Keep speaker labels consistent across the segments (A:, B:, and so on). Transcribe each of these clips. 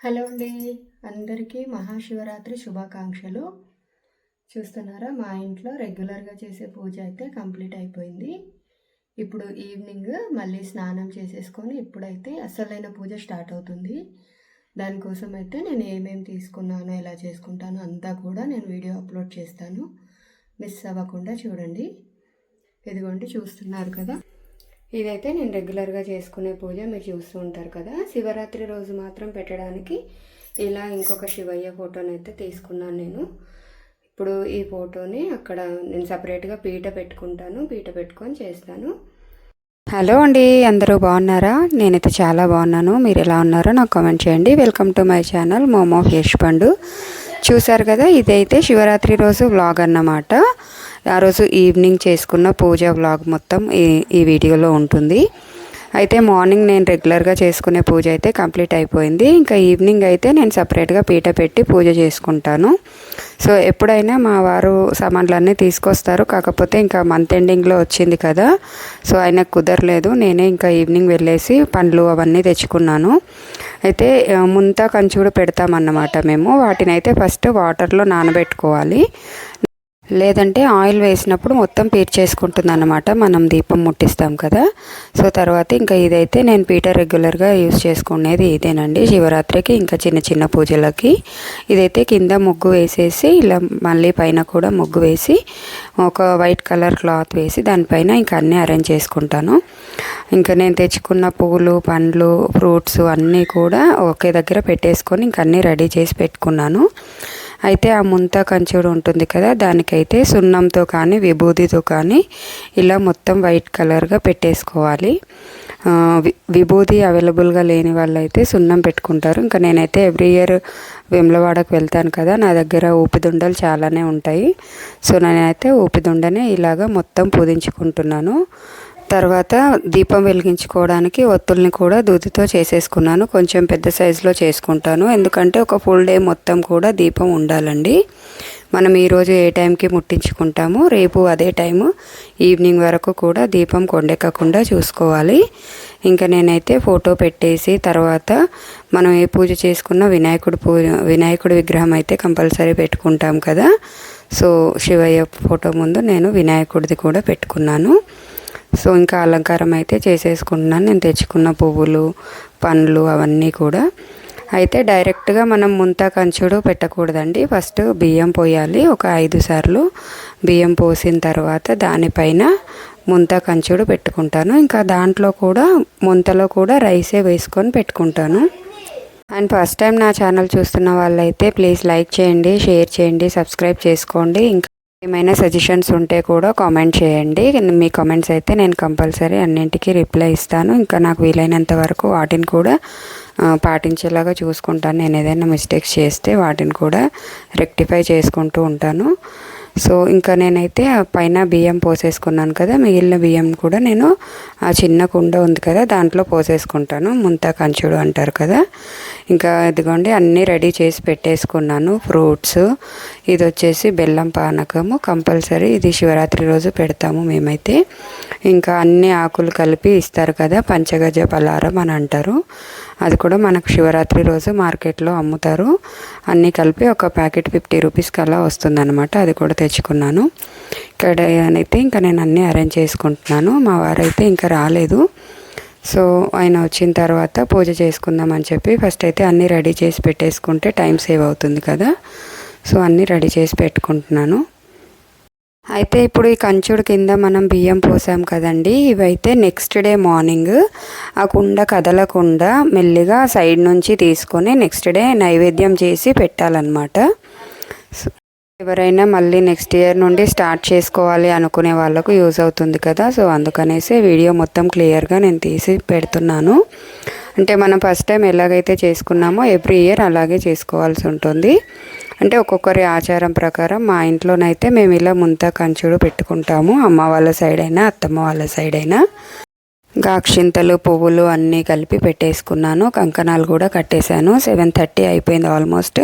A: Hello అండి. అందరికీ మహాశివరాత్రి శుభాకాంక్షలు. చూస్తున్నారా? మా ఇంట్లో రెగ్యులర్గా చేసే పూజ అయితే కంప్లీట్ అయిపోయింది. ఇప్పుడు ఈవినింగ్ మళ్ళీ స్నానం చేసేసుకొని ఇప్పుడైతే అసలైన పూజ స్టార్ట్ అవుతుంది. దానికోసం అయితే నేను ఏమేమి తీసుకున్నానో ఎలా చేసుకుంటానో అంతా కూడా నేను వీడియో అప్లోడ్ చేస్తాను. మిస్ అవ్వకుండా చూడండి. ఇదిగోండి చూస్తున్నారు కదా? ఇదైతే నేను రెగ్యులర్గా చేసుకునే పూజ మీరు చూస్తూ ఉంటారు కదా. శివరాత్రి రోజు మాత్రం పెట్టడానికి ఇలా ఇంకొక శివయ్య ఫోటోని అయితే తీసుకున్నాను నేను. ఇప్పుడు ఈ ఫోటోని అక్కడ నేను సపరేట్గా పీట పెట్టుకుంటాను. పీట పెట్టుకొని చేస్తాను.
B: హలో అండి అందరూ బాగున్నారా? నేనైతే చాలా బాగున్నాను. మీరు ఎలా ఉన్నారో నాకు కామెంట్ చేయండి. వెల్కమ్ టు మై ఛానల్ మోమో ఫేష్ పండు. చూసారు కదా ఇదైతే శివరాత్రి రోజు వ్లాగ్ అన్నమాట. ఆ రోజు ఈవినింగ్ చేసుకున్న పూజ వ్లాగ్ మొత్తం ఈ ఈ వీడియోలో ఉంటుంది. అయితే మార్నింగ్ నేను రెగ్యులర్గా చేసుకునే పూజ అయితే కంప్లీట్ అయిపోయింది. ఇంకా ఈవినింగ్ అయితే నేను సపరేట్గా పీట పెట్టి పూజ చేసుకుంటాను. సో ఎప్పుడైనా మా వారు సామాన్లన్నీ తీసుకొస్తారు. కాకపోతే ఇంకా మంత్ ఎండింగ్లో వచ్చింది కదా. సో ఆయనకు కుదరలేదు. నేనే ఇంకా ఈవినింగ్ వెళ్ళేసి పండ్లు అవన్నీ తెచ్చుకున్నాను. అయితే ముంత కంచుడు పెడతామన్నమాట మేము. వాటిని అయితే ఫస్ట్ వాటర్లో నానబెట్టుకోవాలి. లేదంటే ఆయిల్ వేసినప్పుడు మొత్తం పీర్చేసుకుంటుంది అనమాట మనం దీపం ముట్టిస్తాం కదా. సో తర్వాత ఇంకా ఇదైతే నేను పీట రెగ్యులర్గా యూస్ చేసుకునేది ఇదేనండి. శివరాత్రికి ఇంకా చిన్న చిన్న పూజలకి. ఇదైతే కింద ముగ్గు వేసేసి ఇలా మళ్ళీ పైన కూడా ముగ్గు వేసి ఒక వైట్ కలర్ క్లాత్ వేసి దానిపైన ఇంకా అన్నీ అరేంజ్ చేసుకుంటాను. ఇంకా నేను తెచ్చుకున్న పూలు పండ్లు ఫ్రూట్స్ అన్నీ కూడా ఒకే దగ్గర పెట్టేసుకొని ఇంక అన్నీ రెడీ చేసి పెట్టుకున్నాను. అయితే ఆ ముంత కంచుడు ఉంటుంది కదా దానికైతే సున్నంతో కానీ విభూతితో కానీ ఇలా మొత్తం వైట్ కలర్గా పెట్టేసుకోవాలి. విభూతి అవైలబుల్గా లేని వాళ్ళైతే సున్నం పెట్టుకుంటారు. ఇంకా నేనైతే ఎవ్రీ ఇయర్ వెమ్లవాడకు వెళ్తాను కదా నా దగ్గర ఊపిదుండలు చాలానే ఉంటాయి. సో నేనైతే ఊపిదుండనే ఇలాగ మొత్తం పూదించుకుంటున్నాను తర్వాత దీపం వెలిగించుకోవడానికి ఒత్తుల్ని కూడా దూదితో చేసేసుకున్నాను. కొంచెం పెద్ద సైజులో చేసుకుంటాను. ఎందుకంటే ఒక ఫుల్ డే మొత్తం కూడా దీపం ఉండాలండి. మనం ఈరోజు ఏ టైంకి ముట్టించుకుంటామో రేపు అదే టైము ఈవినింగ్ వరకు కూడా దీపం కొండెక్కకుండా చూసుకోవాలి. ఇంకా నేనైతే ఫోటో పెట్టేసి తర్వాత మనం ఏ పూజ చేసుకున్న వినాయకుడు పూజ వినాయకుడి విగ్రహం అయితే కంపల్సరీ పెట్టుకుంటాం కదా. సో శివయ్య ఫోటో ముందు నేను వినాయకుడిది కూడా పెట్టుకున్నాను. సో ఇంకా అలంకారం అయితే చేసేసుకుంటున్నాను. నేను తెచ్చుకున్న పువ్వులు పండ్లు అవన్నీ కూడా. అయితే డైరెక్ట్గా మనం ముంత కంచుడు పెట్టకూడదండి. ఫస్ట్ బియ్యం పోయాలి. ఒక ఐదు సార్లు బియ్యం పోసిన తర్వాత దానిపైన ముంత కంచుడు పెట్టుకుంటాను. ఇంకా దాంట్లో కూడా ముంతలో కూడా రైసే వేసుకొని పెట్టుకుంటాను. అండ్ ఫస్ట్ టైం నా ఛానల్ చూస్తున్న వాళ్ళైతే ప్లీజ్ లైక్ చేయండి షేర్ చేయండి సబ్స్క్రైబ్ చేసుకోండి. ఇంకా ఏమైనా సజెషన్స్ ఉంటే కూడా కామెంట్ చేయండి. మీ కామెంట్స్ అయితే నేను కంపల్సరీ అన్నింటికి రిప్లై ఇస్తాను. ఇంకా నాకు వీలైనంత వరకు వాటిని కూడా పాటించేలాగా చూసుకుంటాను. నేను ఏదైనా మిస్టేక్స్ చేస్తే వాటిని కూడా రెక్టిఫై చేసుకుంటూ ఉంటాను. సో ఇంకా నేనైతే పైన బియ్యం పోసేసుకున్నాను కదా మిగిలిన బియ్యం కూడా నేను ఆ చిన్న కుండ ఉంది కదా దాంట్లో పోసేసుకుంటాను. ముంత కంచుడు అంటారు కదా. ఇంకా ఇదిగోండి అన్నీ రెడీ చేసి పెట్టేసుకున్నాను ఫ్రూట్స్. ఇది వచ్చేసి బెల్లం పానకము కంపల్సరీ. ఇది శివరాత్రి రోజు పెడతాము మేమైతే. ఇంకా అన్ని ఆకులు కలిపి ఇస్తారు కదా పంచగజ పలారం అని అంటారు. అది కూడా మనకు శివరాత్రి రోజు మార్కెట్లో అమ్ముతారు. అన్నీ కలిపి ఒక ప్యాకెట్ ఫిఫ్టీ రూపీస్కి అలా వస్తుందన్నమాట. అది కూడా తెచ్చుకున్నాను. ఇక్కడ అయితే ఇంకా నేను అన్నీ అరేంజ్ చేసుకుంటున్నాను. మా వారైతే ఇంకా రాలేదు. సో ఆయన వచ్చిన తర్వాత పూజ చేసుకుందామని చెప్పి ఫస్ట్ అయితే అన్నీ రెడీ చేసి పెట్టేసుకుంటే టైం సేవ్ అవుతుంది కదా. సో అన్నీ రెడీ చేసి పెట్టుకుంటున్నాను. అయితే ఇప్పుడు ఈ కంచుడు కింద మనం బియ్యం పోసాం కదండి. ఇవైతే నెక్స్ట్ డే మార్నింగ్ ఆ కుండ కదలకుండా మెల్లిగా సైడ్ నుంచి తీసుకొని నెక్స్ట్ డే నైవేద్యం చేసి పెట్టాలన్నమాట. ఎవరైనా మళ్ళీ నెక్స్ట్ ఇయర్ నుండి స్టార్ట్ చేసుకోవాలి అనుకునే వాళ్ళకు యూజ్ అవుతుంది కదా. సో అందుకనేసి వీడియో మొత్తం క్లియర్గా నేను తీసి పెడుతున్నాను. అంటే మనం ఫస్ట్ టైం ఎలాగైతే చేసుకున్నామో ఎవ్రీ ఇయర్ అలాగే చేసుకోవాల్సి ఉంటుంది. అంటే ఒక్కొక్కరి ఆచారం ప్రకారం మా ఇంట్లోనైతే మేము ఇలా ముంత కంచుడు పెట్టుకుంటాము. అమ్మ వాళ్ళ సైడ్ అయినా అత్తమ్మ వాళ్ళ సైడ్ అయినా గాక్షింతలు పువ్వులు అన్నీ కలిపి పెట్టేసుకున్నాను. కంకణాలు కూడా కట్టేశాను. సెవెన్ థర్టీ అయిపోయింది ఆల్మోస్ట్.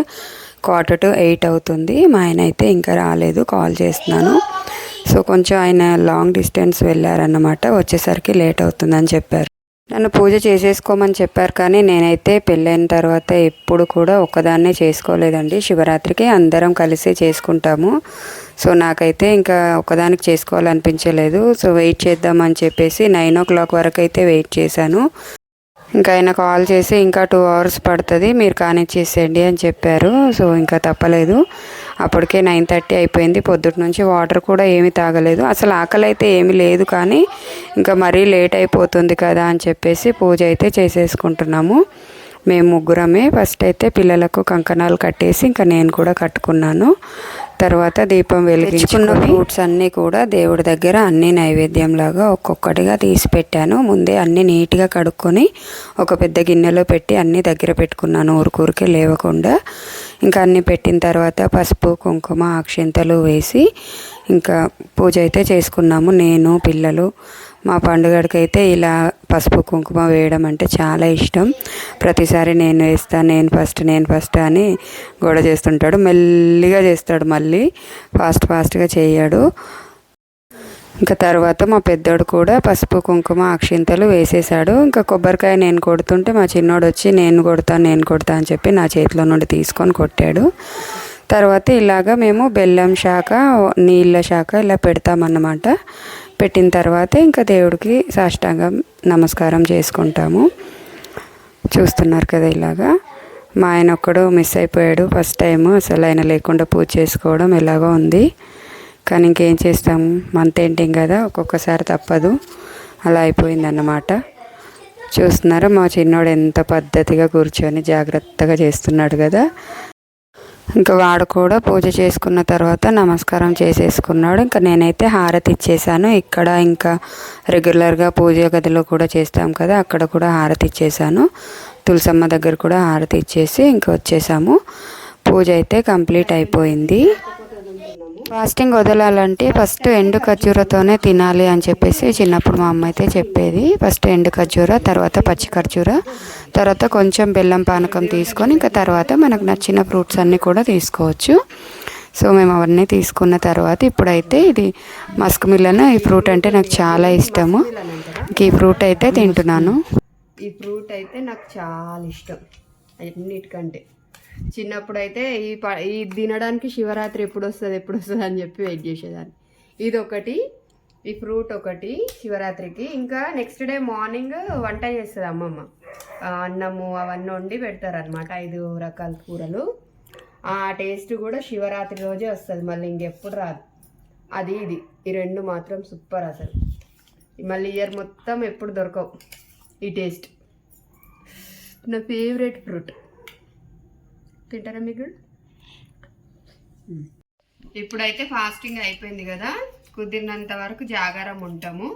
B: క్వార్టర్ టు ఎయిట్ అవుతుంది. మా ఆయన అయితే ఇంకా రాలేదు. కాల్ చేస్తున్నాను. సో కొంచెం ఆయన లాంగ్ డిస్టెన్స్ వెళ్ళారన్నమాట. వచ్చేసరికి లేట్ అవుతుందని చెప్పారు. నన్ను పూజ చేసేసుకోమని చెప్పారు కానీ నేనైతే పెళ్ళైన తర్వాత ఎప్పుడు కూడా ఒక్కదాన్నే చేసుకోలేదండి. శివరాత్రికి అందరం కలిసి చేసుకుంటాము. సో నాకైతే ఇంకా ఒక్కదానికి చేసుకోవాలనిపించలేదు. సో వెయిట్ చేద్దామని చెప్పేసి నైన్ ఓ క్లాక్ వరకు అయితే వెయిట్ చేశాను. ఇంకా ఆయన కాల్ చేసి ఇంకా టూ అవర్స్ పడుతుంది మీరు కానిచ్చేసేయండి అని చెప్పారు. సో ఇంకా తప్పలేదు. అప్పటికే నైన్ థర్టీ అయిపోయింది. పొద్దుటి నుంచి వాటర్ కూడా ఏమీ తాగలేదు. అసలు ఆకలి అయితే ఏమీ లేదు కానీ ఇంకా మరీ లేట్ అయిపోతుంది కదా అని చెప్పేసి పూజ అయితే చేసేసుకుంటున్నాము. మేము ముగ్గురమే. ఫస్ట్ అయితే పిల్లలకు కంకణాలు కట్టేసి ఇంకా నేను కూడా కట్టుకున్నాను. తర్వాత దీపం వెలిగించుకున్న ఫ్రూట్స్ అన్నీ కూడా దేవుడి దగ్గర అన్ని నైవేద్యంలాగా ఒక్కొక్కటిగా తీసి పెట్టాను. ముందే అన్నీ నీట్గా కడుక్కొని ఒక పెద్ద గిన్నెలో పెట్టి అన్నీ దగ్గర పెట్టుకున్నాను. ఊరికూరికే లేవకుండా. ఇంకా అన్నీ పెట్టిన తర్వాత పసుపు కుంకుమ అక్షింతలు వేసి ఇంకా పూజ అయితే చేసుకున్నాము. నేను పిల్లలు మా పండుగడికైతే ఇలా పసుపు కుంకుమ వేయడం అంటే చాలా ఇష్టం. ప్రతిసారి నేను వేస్తాను నేను ఫస్ట్ నేను ఫస్ట్ అని గొడవ చేస్తుంటాడు. మెల్లిగా చేస్తాడు మళ్ళీ. ఫాస్ట్ ఫాస్ట్గా చేయడు. ఇంకా తర్వాత మా పెద్దోడు కూడా పసుపు కుంకుమ అక్షింతలు వేసేసాడు. ఇంకా కొబ్బరికాయ నేను కొడుతుంటే మా చిన్నోడు వచ్చి నేను కొడతాను నేను కొడతా అని చెప్పి నా చేతిలో నుండి తీసుకొని కొట్టాడు. తర్వాత ఇలాగ మేము బెల్లం శాఖ నీళ్ళ శాఖ ఇలా పెడతామన్నమాట. పెట్టిన తర్వాత ఇంకా దేవుడికి సాష్టాంగం నమస్కారం చేసుకుంటాము. చూస్తున్నారు కదా ఇలాగా. మా ఆయన ఒక్కడు మిస్ అయిపోయాడు ఫస్ట్ టైం అసలు ఆయన లేకుండా పూజ చేసుకోవడం ఎలాగో ఉంది. కానీ ఇంకేం చేస్తాము? మంత్ ఎండింగ్ కదా ఒక్కొక్కసారి తప్పదు. అలా అయిపోయిందన్నమాట. చూస్తున్నారా మా చిన్నోడు ఎంత పద్ధతిగా కూర్చొని జాగ్రత్తగా చేస్తున్నాడు కదా. ఇంకా వాడు కూడా పూజ చేసుకున్న తర్వాత నమస్కారం చేసేసుకున్నాడు. ఇంకా నేనైతే హారతి ఇచ్చేసాను. ఇక్కడ ఇంకా రెగ్యులర్గా పూజ గదిలో కూడా చేస్తాం కదా అక్కడ కూడా హారతి ఇచ్చేసాను. తులసమ్మ దగ్గర కూడా హారతి ఇచ్చేసి ఇంకా వచ్చేసాము. పూజ అయితే కంప్లీట్ అయిపోయింది. ఫాస్టింగ్ వదలాలంటే ఫస్ట్ ఎండు ఖర్జూరతోనే తినాలి అని చెప్పేసి చిన్నప్పుడు మా అమ్మ అయితే చెప్పేది. ఫస్ట్ ఎండు ఖర్జూర తర్వాత పచ్చి ఖర్జూర తర్వాత కొంచెం బెల్లం పానకం తీసుకొని ఇంకా తర్వాత మనకు నచ్చిన ఫ్రూట్స్ అన్నీ కూడా తీసుకోవచ్చు. సో మేము అవన్నీ తీసుకున్న తర్వాత ఇప్పుడైతే ఇది మస్క్ మిల్లన్ ఈ ఫ్రూట్ అంటే నాకు చాలా ఇష్టము. ఇంక ఈ ఫ్రూట్ అయితే తింటున్నాను.
A: ఈ ఫ్రూట్ అయితే నాకు చాలా ఇష్టం. అన్నిటికంటే. చిన్నప్పుడు అయితే ఈ ప ఈ తినడానికి శివరాత్రి ఎప్పుడు వస్తుంది ఎప్పుడు వస్తుంది అని చెప్పి వెయిట్ చేసేదాన్ని. ఇది ఒకటి ఈ ఫ్రూట్ ఒకటి శివరాత్రికి. ఇంకా నెక్స్ట్ డే మార్నింగ్ వంట చేస్తుంది అమ్మమ్మ. అన్నము అవన్నీ వండి పెడతారనమాట ఐదు రకాల కూరలు. ఆ టేస్ట్ కూడా శివరాత్రి రోజే వస్తుంది మళ్ళీ ఇంకెప్పుడు రాదు. అది ఇది ఈ రెండు మాత్రం సూపర్ అసలు. మళ్ళీ ఇయర్ మొత్తం ఎప్పుడు దొరకవు ఈ టేస్ట్ నా ఫేవరెట్ ఫ్రూట్ తింటారా మీకు ఇప్పుడైతే ఫాస్టింగ్ అయిపోయింది కదా కుదిరినంత వరకు జాగారం ఉంటాము.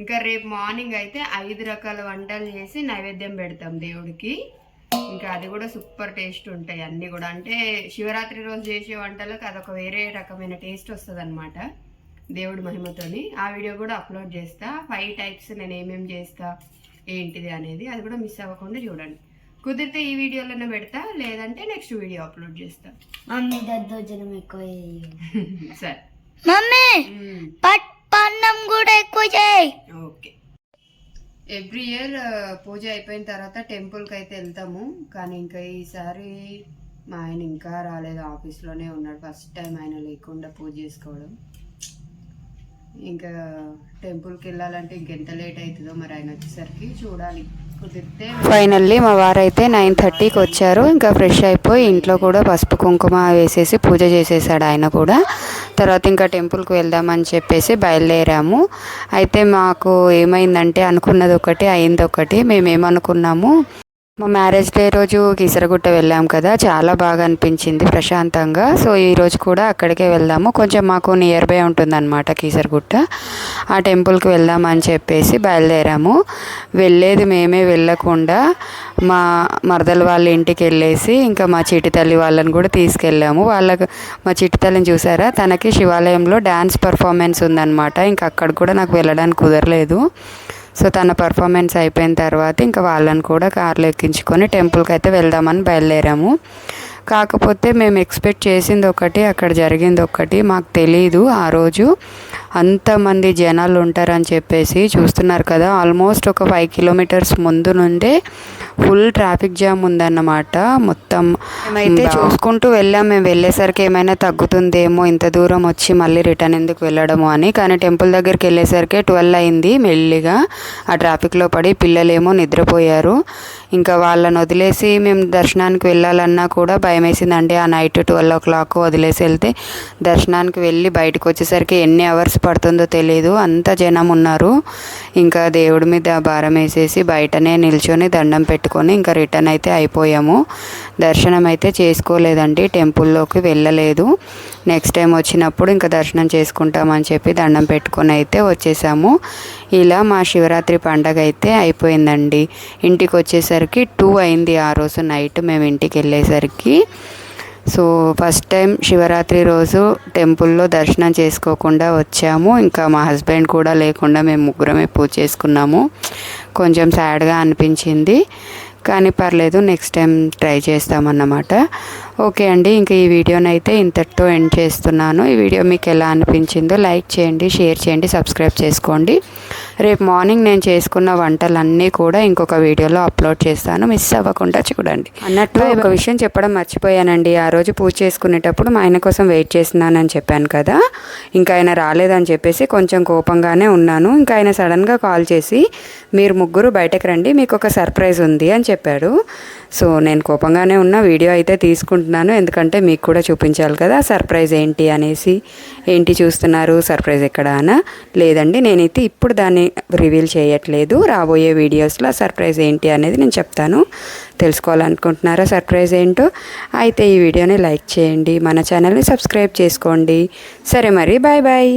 A: ఇంకా రేపు మార్నింగ్ అయితే ఐదు రకాల వంటలు చేసి నైవేద్యం పెడతాం దేవుడికి. ఇంకా అది కూడా సూపర్ టేస్ట్ ఉంటాయి అన్నీ కూడా. అంటే శివరాత్రి రోజు చేసే వంటలకు అదొక వేరే రకమైన టేస్ట్ వస్తుంది అనమాట దేవుడి మహిమతోని. ఆ వీడియో కూడా అప్లోడ్ చేస్తా. ఫైవ్ టైప్స్ నేను ఏమేమి చేస్తా ఏంటిది అనేది అది కూడా మిస్ అవ్వకుండా చూడండి. కుదిరితే ఈ వీడియోలోనే పెడతా లేదంటే నెక్స్ట్ వీడియో అప్లోడ్ చేస్తా.
C: మమ్మీ దద్దోజనం ఎక్కువ.
A: సరే.
C: మమ్మీ పట్ పన్నం కూడా ఎక్కువ చేయి.
A: ఓకే. ఎవ్రీ ఇయర్ పూజ అయిపోయిన తర్వాత టెంపుల్కి అయితే వెళ్తాము. కానీ ఇంకా ఈసారి మా ఆయన ఇంకా రాలేదు. ఆఫీస్లోనే ఉన్నాడు. ఫస్ట్ టైం ఆయన లేకుండా పూజ చేసుకోవడం. ఇంకా టెంపుల్కి వెళ్ళాలంటే ఇంకెంత లేట్ అవుతుందో మరి ఆయన వచ్చేసరికి చూడాలి. కుదిరితే
B: ఫైనల్లీ మా వారైతే నైన్ థర్టీకి వచ్చారు. ఇంకా ఫ్రెష్ అయిపోయి ఇంట్లో కూడా పసుపు కుంకుమ వేసేసి పూజ చేసేసాడు ఆయన కూడా. తర్వాత ఇంకా టెంపుల్కి వెళ్దామని చెప్పేసి బయలుదేరాము. అయితే మాకు ఏమైందంటే అనుకున్నది ఒకటి అయింది ఒకటి మేము ఏమనుకున్నాము మా మ్యారేజ్ డే రోజు కీసరగుట్ట వెళ్ళాం కదా చాలా బాగా అనిపించింది ప్రశాంతంగా. సో ఈరోజు కూడా అక్కడికే వెళ్దాము. కొంచెం మాకు నియర్ బై ఉంటుందన్నమాట కీసరగుట్ట ఆ టెంపుల్కి వెళ్దామని చెప్పేసి బయలుదేరాము. వెళ్ళేది మేమే వెళ్ళకుండా మా మరదల వాళ్ళ ఇంటికి వెళ్ళేసి ఇంకా మా చిటి తల్లి వాళ్ళని కూడా తీసుకెళ్ళాము. వాళ్ళకు మా చిటి తల్లిని చూసారా? తనకి శివాలయంలో డ్యాన్స్ పర్ఫార్మెన్స్ ఉందన్నమాట. ఇంకా అక్కడ కూడా నాకు వెళ్ళడానికి కుదరలేదు. సో తన పర్ఫార్మెన్స్ అయిపోయిన తర్వాత ఇంకా వాళ్ళని కూడా కార్లో ఎక్కించుకొని టెంపుల్కి అయితే వెళ్దామని బయలుదేరాము. కాకపోతే మేము ఎక్స్పెక్ట్ చేసింది ఒకటి అక్కడ జరిగింది ఒకటి. మాకు తెలియదు ఆ రోజు. అంతమంది జనాలు ఉంటారని చెప్పేసి చూస్తున్నారు కదా. ఆల్మోస్ట్ ఒక ఫైవ్ కిలోమీటర్స్ ముందు నుండే ఫుల్ ట్రాఫిక్ జామ్ ఉందన్నమాట. మొత్తం మేమైతే చూసుకుంటూ వెళ్ళాం. మేము వెళ్ళేసరికి ఏమైనా తగ్గుతుందేమో ఇంత దూరం వచ్చి మళ్ళీ రిటర్న్ ఎందుకు వెళ్ళడము అని. కానీ టెంపుల్ దగ్గరికి వెళ్ళేసరికి ట్వెల్వ్ అయింది మెల్లిగా. ఆ ట్రాఫిక్లో పడి పిల్లలేమో నిద్రపోయారు. ఇంకా వాళ్ళని వదిలేసి మేము దర్శనానికి వెళ్ళాలన్నా కూడా భయం వేసిందండి ఆ నైట్ ట్వెల్వ్ ఓ క్లాక్ వదిలేసి వెళ్తే దర్శనానికి వెళ్ళి బయటకు వచ్చేసరికి ఎన్ని అవర్స్ పడుతుందో తెలియదు అంత జనం ఉన్నారు. ఇంకా దేవుడి మీద భారం వేసేసి బయటనే నిల్చొని దండం పెట్టుకొని ఇంకా రిటర్న్ అయితే అయిపోయాము. దర్శనం అయితే చేసుకోలేదండి. టెంపుల్లోకి వెళ్ళలేదు. నెక్స్ట్ టైం వచ్చినప్పుడు ఇంకా దర్శనం చేసుకుంటామని చెప్పి దండం పెట్టుకొని అయితే వచ్చేసాము. ఇలా మా శివరాత్రి పండగ అయితే అయిపోయిందండి. ఇంటికి వచ్చేసరికి టూ అయింది ఆ రోజు నైట్ మేము ఇంటికి వెళ్ళేసరికి సో ఫస్ట్ టైం శివరాత్రి రోజు టెంపుల్లో దర్శనం చేసుకోకుండా వచ్చాము. ఇంకా మా హస్బెండ్ కూడా లేకుండా మేము ముగ్గురమే పూజ చేసుకున్నాము. కొంచెం సాడ్గా అనిపించింది. కానీ పర్లేదు నెక్స్ట్ టైం ట్రై చేస్తామన్నమాట. ఓకే అండి ఇంకా ఈ వీడియోని అయితే ఇంతటితో ఎండ్ చేస్తున్నాను. ఈ వీడియో మీకు ఎలా అనిపించిందో లైక్ చేయండి షేర్ చేయండి సబ్స్క్రైబ్ చేసుకోండి. రేపు మార్నింగ్ నేను చేసుకున్న వంటలన్నీ కూడా ఇంకొక వీడియోలో అప్లోడ్ చేస్తాను. మిస్ అవ్వకుండా చూడండి. అన్నట్టు ఒక విషయం చెప్పడం మర్చిపోయానండి. ఆ రోజు పూజ చేసుకునేటప్పుడు మా ఆయన కోసం వెయిట్ చేస్తున్నానని చెప్పాను కదా. ఇంకా ఆయన రాలేదని చెప్పేసి కొంచెం కోపంగానే ఉన్నాను. ఇంకా ఆయన సడన్గా కాల్ చేసి మీరు ముగ్గురు బయటకు రండి మీకు ఒక సర్ప్రైజ్ ఉంది అని చెప్పాడు. సో నేను కోపంగానే ఉన్న వీడియో అయితే తీసుకుంటున్నాను. ఎందుకంటే మీకు కూడా చూపించాలి కదా సర్ప్రైజ్ ఏంటి అనేసి. ఏంటి చూస్తున్నారు సర్ప్రైజ్ ఎక్కడ అనా. లేదండి నేనైతే ఇప్పుడు దాన్ని రివీల్ చేయట్లేదు. రాబోయే వీడియోస్లో సర్ప్రైజ్ ఏంటి అనేది నేను చెప్తాను. తెలుసుకోవాలనుకుంటున్నారా సర్ప్రైజ్ ఏంటో? అయితే ఈ వీడియోని లైక్ చేయండి. మన ఛానల్ని సబ్స్క్రైబ్ చేసుకోండి. సరే మరి బాయ్ బాయ్.